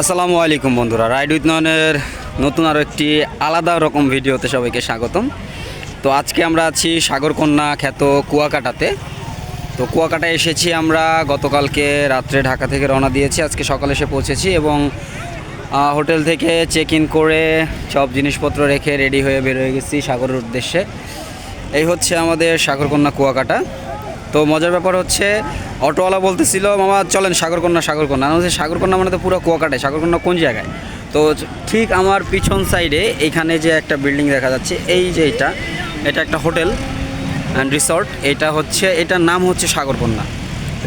আসসালামু আলাইকুম বন্ধুরা, রাইড উইথ নয়নের নতুন আরও একটি আলাদা রকম ভিডিওতে সবাইকে স্বাগতম। তো আজকে আমরা আছি সাগরকন্যা খ্যাত কুয়াকাটাতে। তো কুয়াকাটায় এসেছি আমরা, গতকালকে রাত্রে ঢাকা থেকে রওনা দিয়েছি, আজকে সকালে এসে পৌঁছেছি এবং হোটেল থেকে চেক ইন করে সব জিনিসপত্র রেখে রেডি হয়ে বের হয়ে গেছি সাগরের উদ্দেশ্যে। এই হচ্ছে আমাদের সাগরকন্যা কুয়াকাটা। তো মজার ব্যাপার হচ্ছে অটোওয়ালা বলতেছিল, মামা, চলেন সাগরকন্যা সাগরকন্যা। আমি বলছি, সাগরকন্যা মানে তো পুরো কুয়াকাটায় সাগরকন্যা কোন জায়গায়? তো ঠিক আমার পিছন সাইডে এইখানে যে একটা বিল্ডিং দেখা যাচ্ছে, এই যে এটা এটা একটা হোটেল অ্যান্ড রিসর্ট এটা হচ্ছে, এটার নাম হচ্ছে সাগরকন্যা।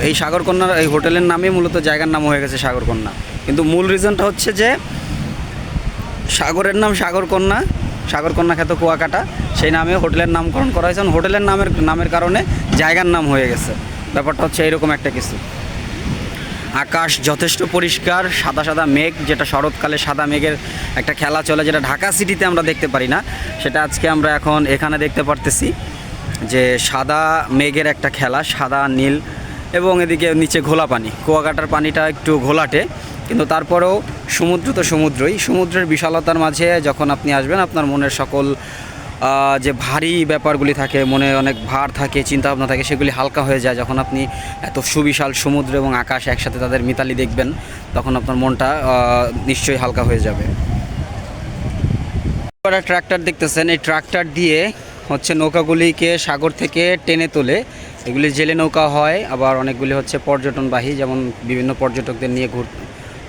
এই সাগরকন্যার, এই হোটেলের নামে মূলত জায়গার নাম হয়ে গেছে সাগরকন্যা। কিন্তু মূল রিজনটা হচ্ছে যে, সাগরের নাম সাগরকন্যা সাগরকন্যা খ্যাত কুয়াকাটা, সেই নামে হোটেলের নামকরণ করা হয়েছে। হোটেলের নামের নামের কারণে জায়গার নাম হয়ে গেছে। ব্যাপারটা হচ্ছে এরকম একটা কিছু আকাশ যথেষ্ট পরিষ্কার, সাদা সাদা মেঘ, যেটা শরৎকালে সাদা মেঘের একটা খেলা চলে, যেটা ঢাকা সিটিতে আমরা দেখতে পারি না। সেটা আজকে আমরা এখন এখানে দেখতে পারতেছি যে সাদা মেঘের একটা খেলা, সাদা, নীল এবং এদিকে নিচে ঘোলা পানি। কুয়াকাটার পানিটা একটু ঘোলাটে, কিন্তু তারপরেও সমুদ্র তো সমুদ্রই। সমুদ্রের বিশালতার মাঝে যখন আপনি আসবেন, আপনার মনের সকল যে ভারী ব্যাপারগুলি থাকে, মনে অনেক ভার থাকে, চিন্তাভাবনা থাকে, সেগুলি হালকা হয়ে যায়। যখন আপনি এত সুবিশাল সমুদ্র এবং আকাশ একসাথে তাদের মিতালি দেখবেন, তখন আপনার মনটা নিশ্চয়ই হালকা হয়ে যাবে। ট্রাক্টর দেখতেছেন, এই ট্রাক্টর দিয়ে হচ্ছে নৌকাগুলিকে সাগর থেকে টেনে তোলে। এগুলি জেলে নৌকা হয়, আবার অনেকগুলি হচ্ছে পর্যটনবাহী, যেমন বিভিন্ন পর্যটকদের নিয়ে ঘুর,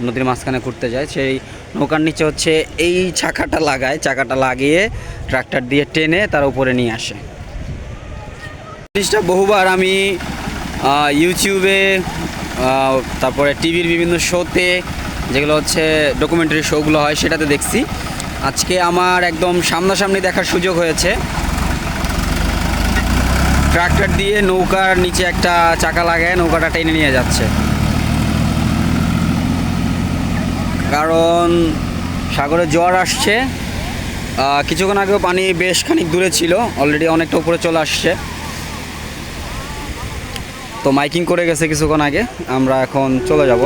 নদীর মাঝখানে ঘুরতে যায়। সেই নৌকার নিচে হচ্ছে এই চাকাটা লাগায়, চাকাটা লাগিয়ে ট্রাক্টর দিয়ে টেনে তার উপরে নিয়ে আসে। জিনিসটা বহুবার আমি ইউটিউবে তারপরে টিভির বিভিন্ন শোতে যেগুলো হচ্ছে ডকুমেন্টারি শোগুলো হয় সেটাতে দেখছি। আজকে আমার একদম সামনাসামনি দেখার সুযোগ হয়েছে। ট্রাক্টর দিয়ে নৌকার নিচে একটা চাকা লাগায় নৌকাটা টেনে নিয়ে যাচ্ছে। কারণ সাগরে জোয়ার আসছে। কিছুক্ষণ আগেও পানি বেশ খানিক দূরে ছিল অলরেডি অনেকটা উপরে চলে আসছে। তো মাইকিং করে গেছে কিছুক্ষণ আগে, আমরা এখন চলে যাব।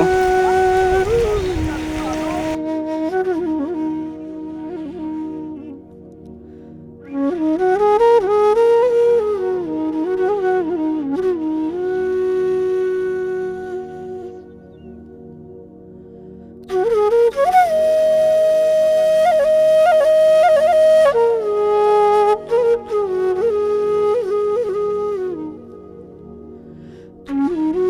Mm-hmm.